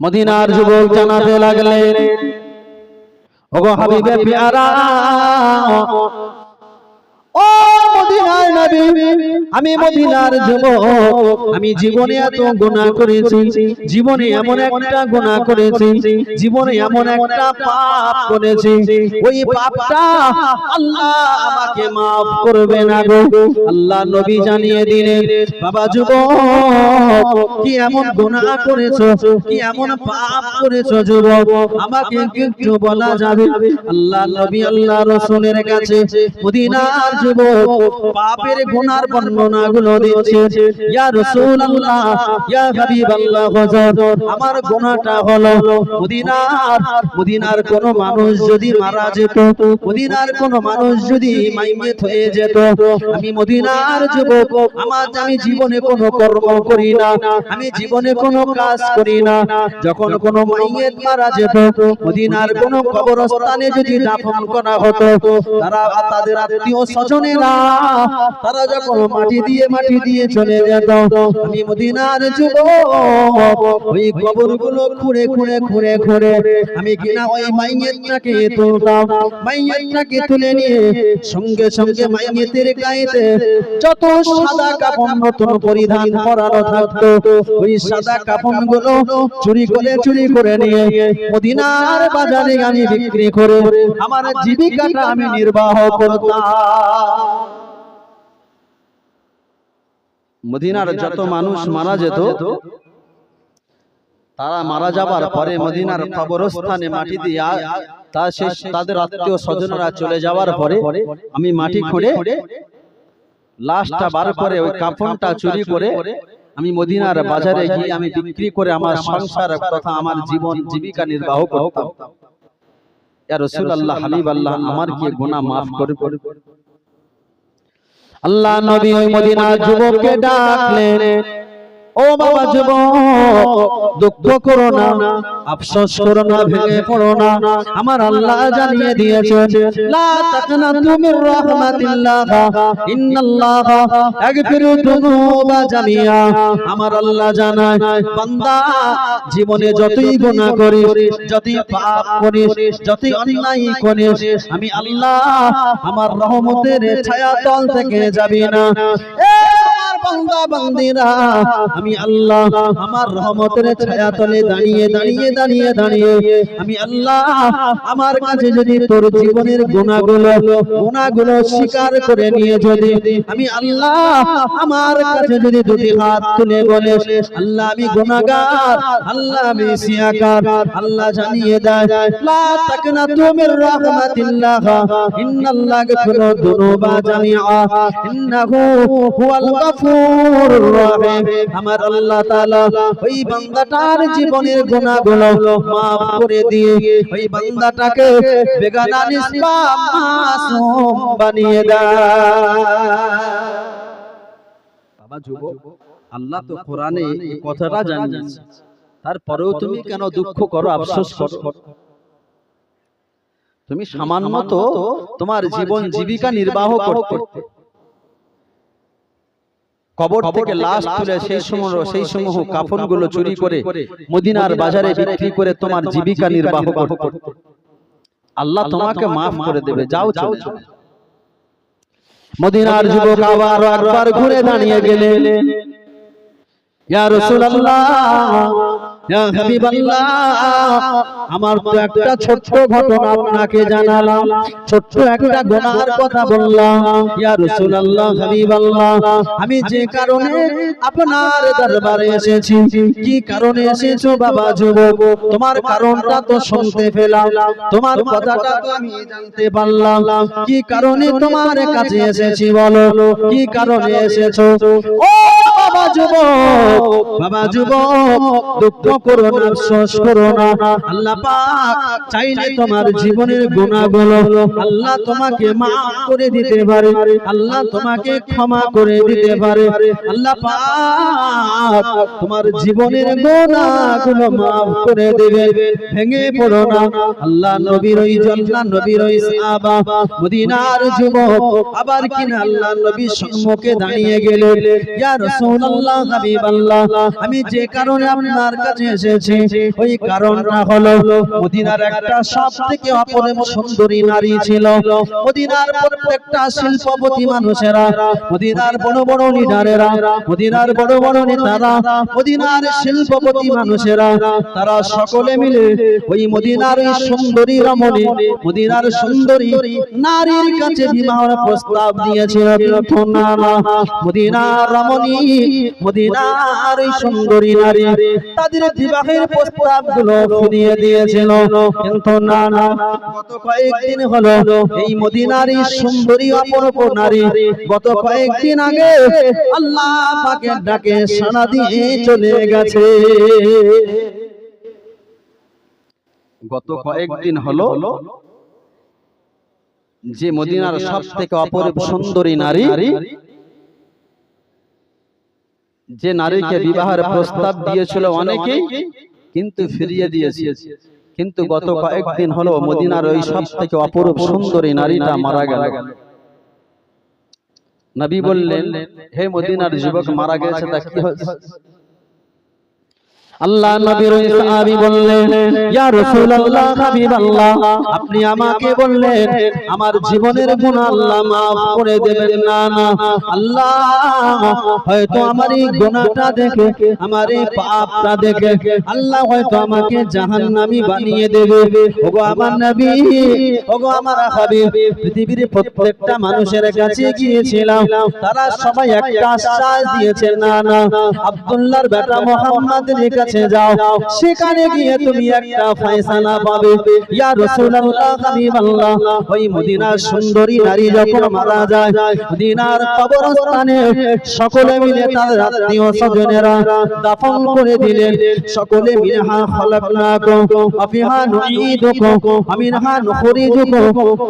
মদিনার যুবক জানাতে লাগলেন ওগো হাবিবে পেয়ারা ও মদিনার নবী, আমি মদিনার যুবক, আমি জীবনে এত গুনাহ করেছি, জীবনে এমন একটা গুনাহ করেছি, জীবনে এমন একটা পাপ করেছি, ওই পাপটা আল্লাহ আমাকে maaf করবে না গো। আল্লাহ নবী জানিয়ে দিলেন, বাবা যুবক, কি এমন গুনাহ করেছ, কি এমন পাপ করেছ যুবক, আমাকে একটু বলা যাবে? আল্লাহ নবী, আল্লাহ রাসূলের কাছে মদিনার যুবক পাপের গুনার বর্ণনা গুলো দিচ্ছে ইয়া রাসূলুল্লাহ ইয়া হাবিবাল্লাহ হুজুর আমার গুনাহটা হলো মদিনার মদিনার কোন মানুষ যদি মারা যেত মদিনার কোন মানুষ যদি মাইয়েত হয়ে যেত আমি মদিনার যুবক আমার আমি জীবনে কোনো কর্ম করি না আমি জীবনে কোনো কাজ করি না। যখন কোন মাইয়েত মারা যেত মদিনার কোন কবরস্থানে যদি দাফন করা হতো তারা তাদের আত্মীয় স্বজনেরা তারা যখন মাটি দিয়ে মাটি দিয়ে চলে যেত আমি মদিনার যুবক। ওই কবরগুলো খুঁড়ে খুঁড়ে খুঁড়ে খুঁড়ে আমি কিনা ওই মাইয়েতটাকে তুলতাম মাইয়েতটাকে তুলে নিয়ে সঙ্গে সঙ্গে মাইয়েতের গায়েতে যত সাদা কাপড় নতুন পরিধান করানো থাকতো ওই সাদা কাপড়গুলো চুরি করে চুরি করে নিয়ে মদিনার বাজারে আমি বিক্রি করে আমার জীবিকাটা আমি নির্বাহ করতাম। মদিনার যত মানুষ মারা যেত তারা মারা যাবার পরে মদিনার কবরস্থানে মাটি দিয়ে তা শেষ তাদের আত্মীয় স্বজনরা চলে যাওয়ার পরে আমি মাটি খুঁড়ে লাশটা বার করে ওই কাফনটা চুরি করে আমি মদিনার বাজারে গিয়ে আমি বিক্রি করে আমার সংসার তথা আমার জীবন জীবিকা নির্বাহ করতাম। ইয়া রাসূলুল্লাহ হাবিব আল্লাহ আমার কি গুনাহ maaf করে আল্লাহ নবী ওই মদিনার যুবককে ডাকলেন। ও বাবা যুবক, দুঃখ করো না, আফসোস করো না, ভেঙে পড়ো না। আমার আল্লাহ জানিয়ে দিয়েছেন, লা তাকনাতু মির রাহমাতিল্লাহ, ইন্নাল্লাহ যুনুবা জামিয়া। আমার আল্লাহ জানায়, বান্দা, জীবনে যতই গুনাহ করিস, যতই পাপ যতই অন্যায় আমি আল্লাহ আমার রহমতের ছায়াতল থেকে যাবি না। এ বান্দা, বান্দিরা, আমি আল্লাহ আমার রহমতের ছায়াতলে দাঁড়িয়ে দাঁড়িয়ে দাঁড়িয়ে দাঁড়িয়ে, আমি আল্লাহ আমার কাছে যদি তোর জীবনের গুণাগুলো গুণাগুলো স্বীকার করে নিয়ে যদি, আমি আল্লাহ আমার কাছে যদি দুটি হাত তুলে বলে, আল্লাহ আমি গুনাহগার আল্লাহ আমি সিয়াকার, আল্লাহ জানিয়ে দেয়, লা তাকনা তুমির ইন্নাল্লাহ গাফুরু যুনুবা জামিআ, ইন্নাহু হুয়াল আমার আল্লাহ তাআলা ওই বান্দাটার জীবনের গুনাহগুলো maaf করে দিয়ে ওই বান্দাটাকে বেগানা মাসুম বানিয়ে দেয়। বাবা আল্লাহ তো কোরআনে এই কথাটা জানিয়েছে। তারপরেও তুমি কেন দুঃখ করো, আফসোস করো? তুমি সামান্য তো তোমার জীবন জীবিকা নির্বাহ করতে। কবর থেকে লাশ তুলে সেই সময় সেই সমূহ কাফনগুলো চুরি করে মদিনার বাজারে বিক্রি করে তোমার জীবিকা নির্বাহ করতে। আল্লাহ তোমাকে মাফ করে দেবে যাও যাও মদিনার যুবক আবার একবার ঘুরে দাঁড়িয়ে গেলেন। ইয়া রাসূলুল্লাহ। আমার তো একটা ছোট্ট ঘটনা আপনাকে জানালাম। ছোট্ট একটা গুনার কথা বললাম। ইয়া রাসূলুল্লাহ হাবিবাল্লাহ আমি যে কারণে আপনার দরবারে এসেছি কি কারণে এসেছ বাবা যুবক? তোমার কারণটা তো শুনতে পেলাম তোমার কথাটা তো আমি জানতে পারলাম। কি কারণে তোমার কাছে এসেছি বলো? কি কারণে এসেছ? ও বাবা যুবক বাবা যুবক দুঃখ করো না করো না আল্লাহ চাইলে তোমার জীবনের আল্লাহ তোমাকে maaf করে দিতে পারে, আল্লাহ তোমাকে ক্ষমা করে দিতে পারে। আল্লাহ তোমার জীবনের maaf করে দেবে, ভেঙে পড়ো না। আল্লাহ নবীর ওই জল্লা, নবীর ওই মদিনার যুবক, আবার কিনা আল্লাহ নবীর সম্মুখে দাঁড়িয়ে হাবিবাল্লাহ, আমি যে কারণে আপনার কাছে কাছে এসেছি। ওই কারণটা হলো, মদিনার একটা সব থেকে অপরম সুন্দরী নারী ছিল। মদিনার প্রত্যেকটা শিল্পপতি মানুষেরা, মদিনার বড় বড় লিডারেরা, মদিনার বড় বড় নেতারা, মদিনার শিল্পপতি মানুষেরা, তারা সকলে মিলে ওই মদিনার ওই সুন্দরী রমণী, মদিনার সুন্দরী নারীর কাছে বিবাহের প্রস্তাব না মদিনার রমণী, মদিনার ওই সুন্দরী নারী, তাদের বিবাহের প্রস্তাবগুলো ফিরিয়ে দিয়েছিল। কিন্তু না না গত কয়েকদিন হলো এই মদিনার সুন্দরী অপরূপ নারী গত কয়েকদিন আগে আল্লাহ পাকের ডাকে সাড়া দিয়ে চলে গেছে। গত কয়েকদিন হলো যে মদিনার সব থেকে অপরূপ সুন্দরী নারী যে নারীকে বিবাহের প্রস্তাব দিয়েছিল অনেকেই কিন্তু ফিরিয়ে দিয়েছে। কিন্তু গত কয়েকদিন হলো মদিনার ওই সব থেকে অপরূপ সুন্দরী নারীটা মারা গেল। নবী বললেন হে মদিনার যুবক মারা গেছে তা কি হয়েছে? আল্লাহ নবীর ওই সাহাবী বললেন, ইয়া রাসূলুল্লাহ, হাবিবাল্লাহ, আপনি আমাকে বললেন, আমার জীবনের গুনাহ আল্লাহ maaf করে দেবেন না না। আল্লাহ, হয়তো আমার এই গুনাহটা দেখে, আমার এই পাপটা দেখে, আল্লাহ হয়তো আমাকে জাহান্নামী বানিয়ে দেবে। ওগো আমার নবী, ওগো আমার হাবিব, পৃথিবীর প্রত্যেকটা মানুষের কাছে গিয়েছিলাম, তারা সবাই একটা আশ্বাস দিয়েছে, না না। আব্দুল্লাহর বেটা মুহাম্মাদের কাছে যাও, সেখানে গিয়ে তুমি একটা ফয়সালা পাবে। ইয়া রাসূলুল্লাহ হাবিবাল্লাহ ওই মদিনার সুন্দরী নারী যখন মারা যায়, মদিনার কবরস্থানে সকলে মিলে তার আত্মীয় স্বজনেরা দাফন করে দিলেন। সকলে মিলে, হা খলাকনাকুম আফিহা নুঈদুকুম আমিনহা নুখরিজুকুম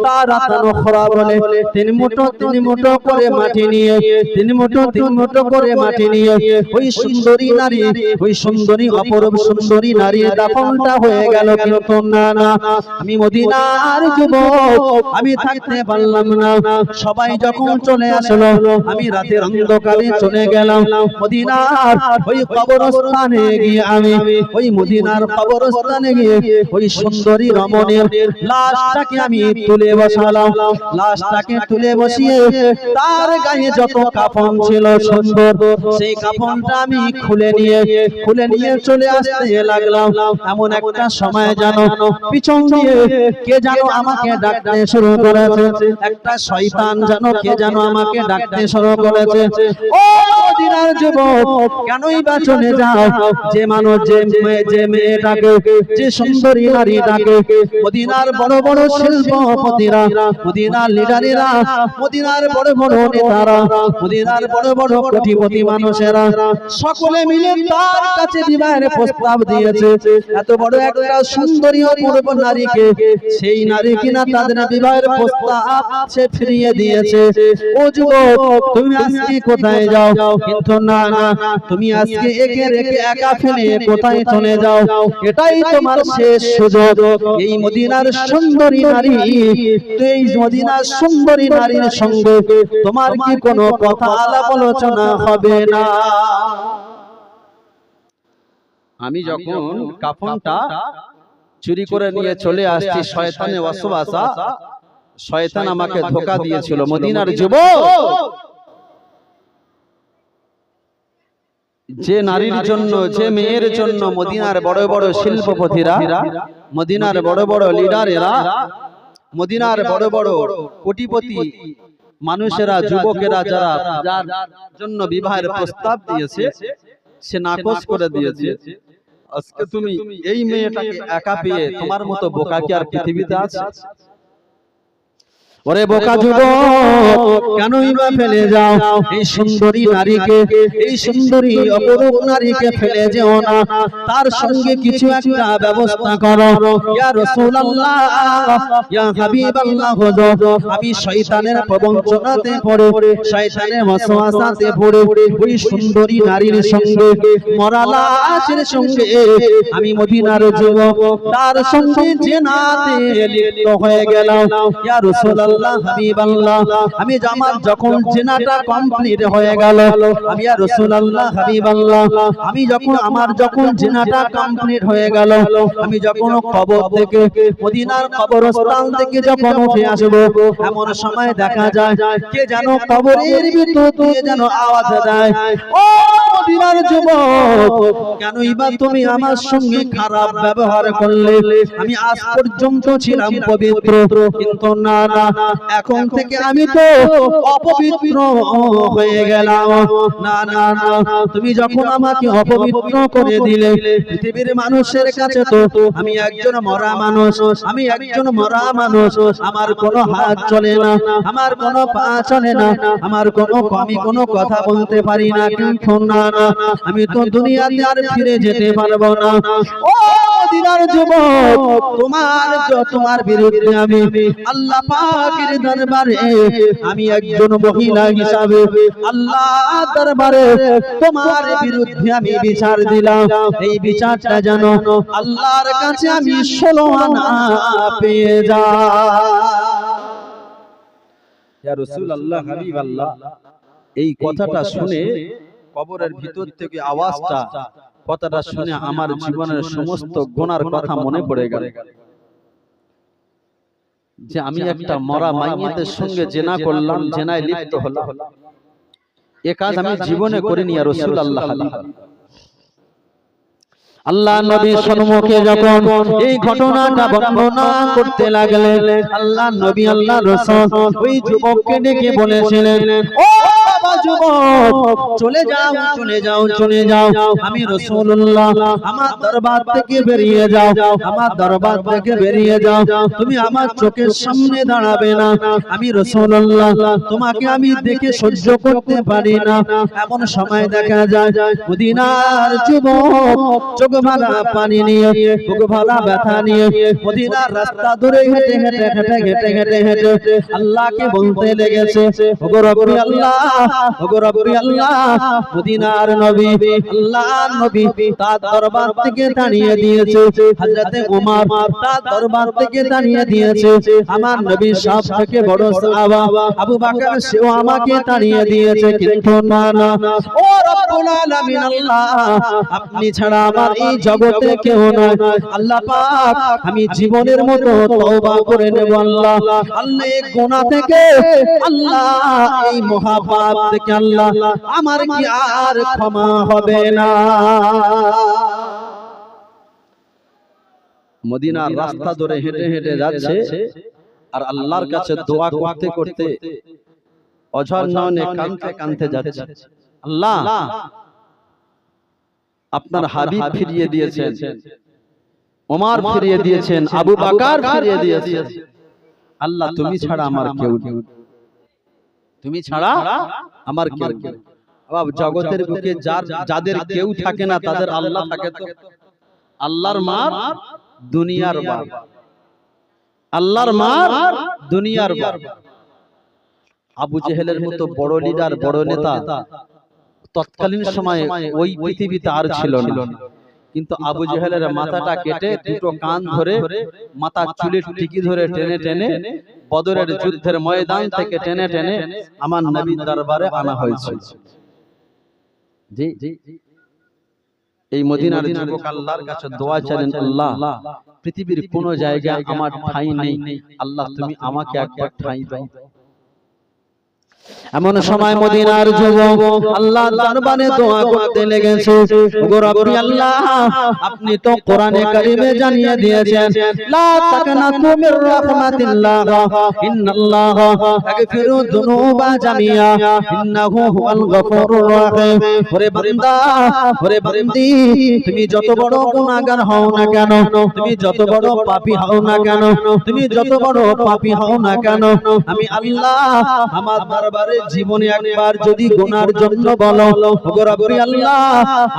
তারাতান উখরা বলে, তিন মুঠো তিন মুঠো করে মাটি নিয়ে, তিন মুঠো তিন মুঠো করে মাটি নিয়ে, ওই সুন্দরী নারী, ওই সুন্দরী অপরূপ সুন্দরী নারী দাফনটা হয়ে গেল আমি মদিনার যুবক, আমি থাকতে পারলাম না। সবাই যখন চলে আসলো, আমি অন্ধকারে চলে গেলাম। মদিনার ওই কবরস্থানে গিয়ে আমি, ওই মদিনার কবরস্থানে গিয়ে ওই সুন্দরী রমণীর লাশটাকে আমি তুলে বসালাম। লাশটাকে তুলে বসিয়ে তার গায়ে যত কাফন ছিল সুন্দর, সেই কাফনটা আমি খুলে নিয়ে খুলে নিয়ে চলে আসতে লাগলাম। এমন একটা সময় জানো, পিছন দিয়ে কে জানো আমাকে ডাকতে শুরু করেছে। একটা শয়তান জানো কে জানো আমাকে ডাকতে শুরু করেছে। ও মদিনার যুবক, কেনই বা চলে যাও? যে মানুষ, যে মেয়ে, যে মেয়েটাকে যে সুন্দরী নারীটাকে মদিনার বড় বড় শিল্পপতিরা, মদিনার লিডারেরা, মদিনার বড় বড় নেতারা, মদিনার বড় বড় কোটিপতি মানুষেরা, সকলে মিলে তার কাছে বিবাহের প্রস্তাব দিয়েছে। এত বড় একটা সুন্দরী অপূর্ব নারীকে সেই নারী কিনা তাদের বিবাহের প্রস্তাব সে ফিরিয়ে দিয়েছে। ও যুবক তুমি আজকে কোথায় যাও? কিন্তু না না তুমি আজকে একে রেখে একা ফেলে কোথায় চলে যাও? এটাই তোমার শেষ সুযোগ। এই মদিনার সুন্দরী নারী এই মদিনার সুন্দরী নারীর সঙ্গে তোমার কি কোনো কথা আলাপ আলোচনা হবে না? আমি যখন কাফনটা চুরি করে নিয়ে চলে আসছি শয়তানে ওয়াসওয়াসা। শয়তান আমাকে ধোকা দিয়েছিল মদিনার যুবক। যে নারীর জন্য যে মেয়ের জন্য মদিনার বড় বড় শিল্পপতিরা মদিনার বড় বড় লিডারেরা মদিনার বড় বড় কোটিপতি মানুষেরা যুবকেরা যারা যার জন্য বিবাহের প্রস্তাব দিয়েছে সে নাকচ করে দিয়েছে। আজকে তুমি এই মেয়েটাকে একা পেয়ে তোমার মতো বোকা কি আর পৃথিবীতে আছে? ওরে বোকা যুবক কেনই বা ফেলে যাও? এই সুন্দরী নারীকে এই সুন্দরী অপরূপ নারীকে ফেলে যেও না। তার সঙ্গে কিছু একটা ব্যবস্থা করো। ইয়া রাসূলুল্লাহ ইয়া হাবিবাল্লাহ আমি শয়তানের প্রবঞ্চনাতে পড়ে শয়তানের ওয়াসওয়াসাতে পড়ে ওই সুন্দরী নারীর সঙ্গে মরা লাশের সঙ্গে। আমি মদিনার যুবক তার সঙ্গে জেনাতে লিপ্ত হয়ে গেলাম। ইয়া রাসূলুল্লাহ রাসূলুল্লাহ হাবিবাল্লাহ। আমি আমার যখন জেনাটা কমপ্লিট হয়ে গেল, আমি আর রাসূলুল্লাহ, হাবিবাল্লাহ। আমি যখন আমার যখন জেনাটা কমপ্লিট হয়ে গেল, আমি যখন কবর থেকে, মদিনার কবরস্থান থেকে যখন উঠে এমন সময় দেখা যায়, কে যেন কবরের ভিতর দিয়ে যেন আওয়াজ দেয়, ও মদিনার যুবক তুমি আমার সঙ্গে খারাপ ব্যবহার করলে? আমি আজ পর্যন্ত ছিলাম পবিত্র, কিন্তু না না এখন থেকে আমি তো অপবিত্র হয়ে গেলাম। না না না তুমি যখন আমাকে অপবিত্র করে দিলে পৃথিবীর মানুষের কাছে তো আমি একজন মরা মানুষ আমি একজন মরা মানুষ আমার কোনো হাত চলে না আমার কোনো পা চলে না আমার কোনো আমি কোনো কথা বলতে পারি না কিন্তু না না আমি তো দুনিয়াতে আর ফিরে যেতে পারব না। ও মদিনার যুবক তোমার তোমার বিরুদ্ধে আমি আল্লাহ পাকের দরবারে আমি একজন মহিলা হিসাবে আল্লাহ দরবারে তোমার বিরুদ্ধে আমি বিচার দিলাম। এই বিচারটা যেন আল্লাহর কাছে আমি ষোলো আনা পেয়ে যা ইয়া রাসূলুল্লাহ হাবিবাল্লাহ এই কথাটা শুনে কবরের ভিতর থেকে আওয়াজটা কথাটা শুনে আমার জীবনের সমস্ত গুনার কথা মনে পড়ে গেল। যে আমি একটা মরা মাইয়াদের সঙ্গে জেনা করলাম জেনায় লিপ্ত হলাম। এ কাজ আমি জীবনে করিনি আর রসুল আল্লাহ আল্লাহ। নবী সম্মুখে যখন এই ঘটনাটা বর্ণনা করতে লাগলেন আল্লাহ নবী আল্লাহ রসুল ওই যুবককে ডেকে বলেছিলেন ও বাবা যুবক চলে যাও চলে যাও চলে যাও আমি রসুল্লাহ আমার দরবার থেকে বেরিয়ে যাও আমার দরবার থেকে বেরিয়ে যাও তুমি আমার চোখের সামনে দাঁড়াবে না আমি রসুল্লাহ তোমাকে আমি দেখে সহ্য করতে পারি না এমন সময় দেখা যায় মদিনার যুবক চোখ ভালা পানি নিয়ে বুক ভালা ব্যথা নিয়ে মদিনার রাস্তা ধরে হেঁটে হেঁটে হেঁটে হেঁটে হেঁটে হেঁটে আল্লাহকে বলতে লেগেছে ওগো আল্লাহ আপনি ছাড়া আমার এই জগতে কেউ নয় আল্লাহ পাক, আমি জীবনের মতো করে নেব, আল্লাহ। আল্লাহ থেকে আল্লাহ, এই মহাপাপ থেকে আল্লাহ আমার কি আর ক্ষমা হবে না? মদিনার রাস্তা ধরে হেঁটে হেঁটে যাচ্ছে আর আল্লাহর কাছে দোয়া করতে করতে অঝর নয়নে কানতে কানতে যাচ্ছে। আল্লাহ আপনার হাবিব ফিরিয়ে দিয়েছেন। ওমার ফিরিয়ে দিয়েছেন আবু বাকার ফিরিয়ে দিয়েছেন। আল্লাহ তুমি ছাড়া আমার কেউ নেই। তুমি ছাড়া আমার কেউ জগতের বুকে যার যাদের কেউ থাকে না তাদের আল্লাহ থাকে তো। আল্লাহর মার দুনিয়ার বার আল্লাহর মার দুনিয়ার বার আবু জেহেলের মতো বড় লিডার বড় নেতা তৎকালীন সময়ে ওই পৃথিবীতে আর ছিল না। কিন্তু আবু জেহেলের মাথাটা কেটে দুটো কান ধরে মাথা চুলের টিকি ধরে টেনে টেনে বদরের যুদ্ধের ময়দান থেকে টেনে টেনে আমার নবীর দরবারে আনা হয়েছে জি এই মদিনার যুবক আল্লাহর কাছে দোয়া চাইলেন আল্লাহ পৃথিবীর কোন জায়গায় আমার ঠাঁই নেই। আল্লাহ তুমি আমাকে একবার ঠাঁই দাও। এমন সময় মদিনার যুবক আল্লাহ দরবারে দোয়া করতে লেগেছে। ওগো রব্বি আল্লাহ আপনি তো কোরআনে কারিমে জানিয়ে দিয়েছেন। লা তাকনাতু মির রাহমাতিল্লাহ। ইন্নাল্লাহ ইয়াগফিরু যুনুবা জামিয়া। ইন্নাহু হুয়াল গফুরুর রহিম। ওরে বান্দা ওরে বান্দি তুমি যত বড় গুনাহগার হও না কেন? তুমি যত বড় পাপী হও না কেন? তুমি যত বড় পাপী হও না কেন? আমি আল্লাহ আমার দরবারে জীবনে একবার যদি গুনার জন্য বলো রব্বি আল্লাহ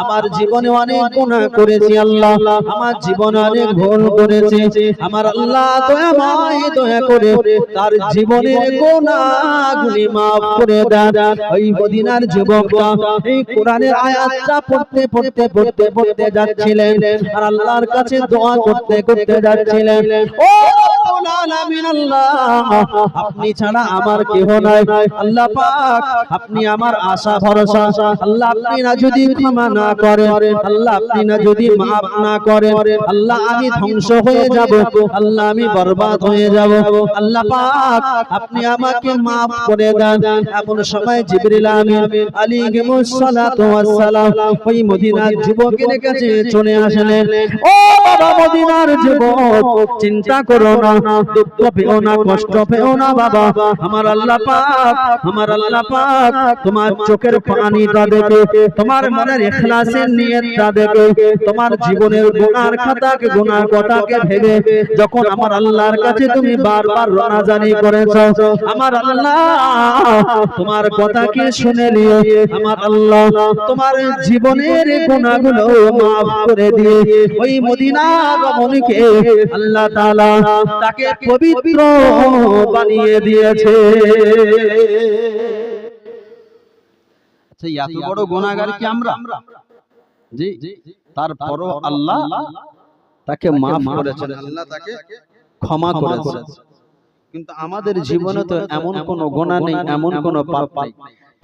আমার জীবনে অনেক গুনাহ করেছি আল্লাহ আমার জীবনে অনেক ভুল করেছি। আমার আল্লাহ দয়াময় দয়া করে তার জীবনের গুনাহগুলি maaf করে দেন। ওই মদিনার যুবকটা এই কোরআনের আয়াতটা পড়তে পড়তে পড়তে পড়তে যাচ্ছিলেন। আর আল্লাহর কাছে দোয়া করতে করতে যাচ্ছিলেন। ও আপনি ছাড়া আমার কেহ নাই। আল্লাহ পাক, আপনি আমার আশা ভরসা। আল্লাহ আপনি না যদি ক্ষমা না আল্লাহ আপনি না যদি মাফ না আল্লাহ আমি ধ্বংস হয়ে যাব। আল্লাহ আমি বরবাদ হয়ে যাব। আল্লাহ পাক, আপনি আমাকে মাফ করে দেন। এমন সময় জিবরিল আমিন সালাম ওই মদিনার যুবকের কাছে চলে আসলেন। ও বাবা মদিনার যুবক, চিন্তা করো না। দুঃখ পেও না কষ্ট পেও না বাবা। আমার আল্লাহ পাক আমার আল্লাহ পাক তোমার চোখের পানিটা দেখে তোমার মনের ইখলাসের নিয়তটা দেখে তোমার জীবনের গুনার খাতাকে গুনার কথাকে ভেবে যখন আমার আল্লাহর কাছে তুমি বারবার রনাজানি করেছ আমার আল্লাহ তোমার কথাকে শুনে নিয়ে আমার আল্লাহ তোমার জীবনের গুনাহগুলো মাফ করে দিয়ে ওই মদিনা রমণীকে আল্লাহ তাআলা তাকে পবিত্র বানিয়ে দিয়েছে। আচ্ছা এত বড় গুনাহগার কি আমরা? জি তারপরও আল্লাহ তাকে মাফ করেছেন। আল্লাহ তাকে ক্ষমা করেছেন। কিন্তু আমাদের জীবনে তো এমন কোন গোনা নেই এমন কোন পাপ নেই।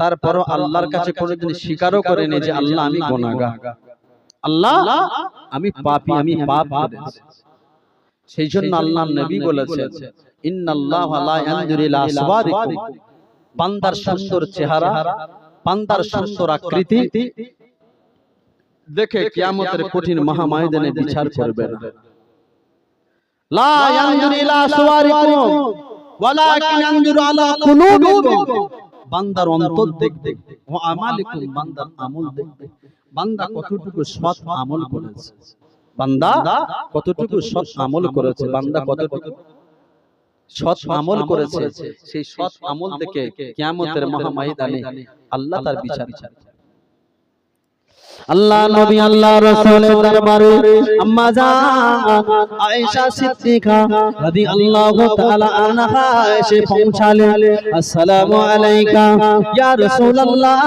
তারপরও আল্লাহর কাছে কোনোদিন স্বীকারও করেনি যে আল্লাহ আমি গোনাগার আল্লাহ আমি পাপী আমি পাপ করেছি। সেই জন্য আল্লাহ নবী বলেছেন ইন্নাল্লাহ লা ইয়ানজুরু ইলা আসওয়ারিকুম বান্দার সুন্দর চেহারা বান্দার সুন্দর আকৃতি। দেখে কিয়ামতের কঠিন মহাময়দানে বিচার করবে না লা ইয়ানজুরু ইলা আসওয়ারিকুম ওয়ালাকিন ইয়ানজুরু আলা কুলুবিকুম। বান্দার অন্তর দেখবে ও আমালিকুম বান্দার আমল দেখবে। বান্দা কতটুকু সৎ আমল করেছে। বান্দা কতটুকু সৎ আমল করেছে? বান্দা কতটুকু সৎ আমল করেছে? সেই সৎ আমল থেকে কিয়ামতের মহাময়দানে আল্লাহ তার বিচার। আল্লাহ নবী, আল্লাহ রাসূলের দরবারে আম্মা জান, আয়েশা সিদ্দিকা রাদিয়াল্লাহু তাআলা আনহা এসে পৌঁছালেন। আসসালামু আলাইকা, ইয়া রাসূলুল্লাহ,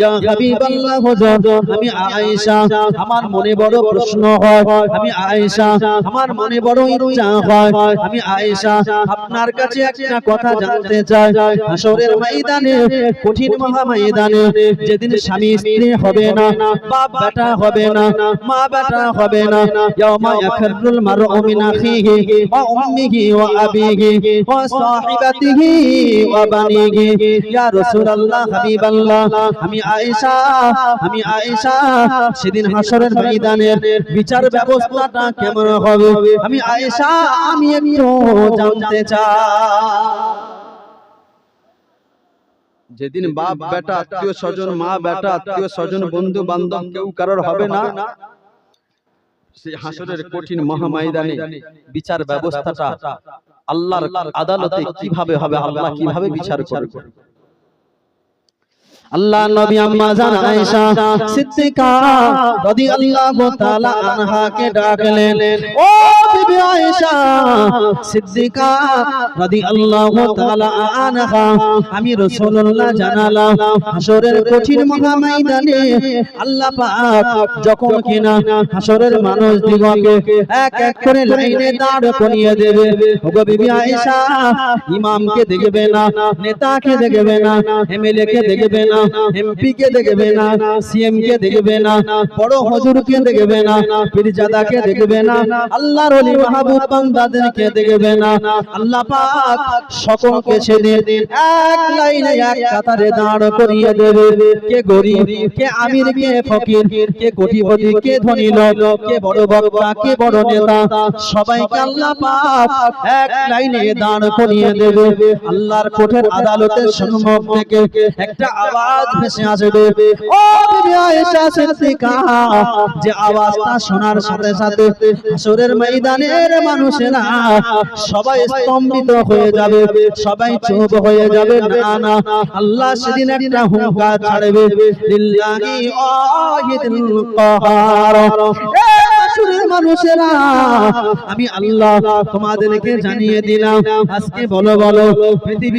ইয়া হাবিবাল্লাহ হুজুর আমি আয়েশা, আমার মনে বড় প্রশ্ন হয়, আমি আয়েশা, আমার মনে বড় ইচ্ছা হয়, আমি আয়েশা, আপনার কাছে একটা কথা জানতে চাই। হাসরের ময়দানে, কঠিন মহা ময়দানে যেদিন স্বামী স্ত্রী হবে না হবে আয়েশা, আমি সেদিন হাসরের ময়দানের বিচার ব্যবস্থাটা কেমন হবে? আমি আয়েশা, আমি একটু জানতে চাই। যেদিন বাপ বেটা আত্মীয় স্বজন মা বেটা আত্মীয় স্বজন বন্ধু বান্ধব কেউ কারোর হবে না। সেই হাসরের কঠিন মহামায়দানে বিচার ব্যবস্থাটা আল্লাহর আদালতে কীভাবে হবে আল্লাহ কীভাবে বিচার করবে? আল্লাহ নবী আম্মা জান আয়েশা সিদ্দিকা রাদিয়াল্লাহু তাআলা আনহাকে ডাকলেন। ও বিবি আয়েশা সিদ্দিকা রাদিয়াল্লাহু তাআলা আনহা, আমি রাসূলুল্লাহ জানালাম হাসরের কঠিন মহা ময়দানে আল্লাহ পাক যখন কিনা হাসরের মানুষ দিগকে এক এক করে লাইনে দাঁড় করিয়ে দেবে, ওগো বিবি আয়েশা, ইমামকে দেখবে না, নেতাকে দেখবে না এমএলএ কে দেখবে না এমপি কে দেখবে না সিএম কে দেখবে না, বড় হুজুরকে দেখবে না, পীরজাদাকে দেখবে না, আল্লাহর ওলি মাহবুব বান্দাদেরকে দেখবে না, আল্লাহ পাক সকলকে ছেড়ে এক লাইনে এক কাতারে দাঁড় করিয়ে দেবে। কে গরিব, কে আমির, কে ফকির, কে কোটিপতি, কে ধনী লোক, কে বড় বক্তা, কে বড় নেতা, সবাইকে আল্লাহ পাক এক লাইনে দাঁড় করিয়ে দেবে। আল্লাহর কোঠের আদালতের সম্মুখ থেকে একটা আওয়াজ ভেসে আসবে। ও বিবি আয়েশা সিদ্দিকা, যে আওয়াজটা শোনার সাথে সাথে হাসরের ময়দানের মানুষেরা সবাই স্তম্ভিত হয়ে যাবে, সবাই চুপ হয়ে যাবে। না না, আল্লাহ সেদিন একটা হুঙ্কার ছাড়বে। লিল্লাহি ওয়াহিদুল কাহার। মানুষেরা, আমি আল্লাহ তোমাদেরকে জানিয়ে দিলাম। আজকে বলো বলো, পৃথিবী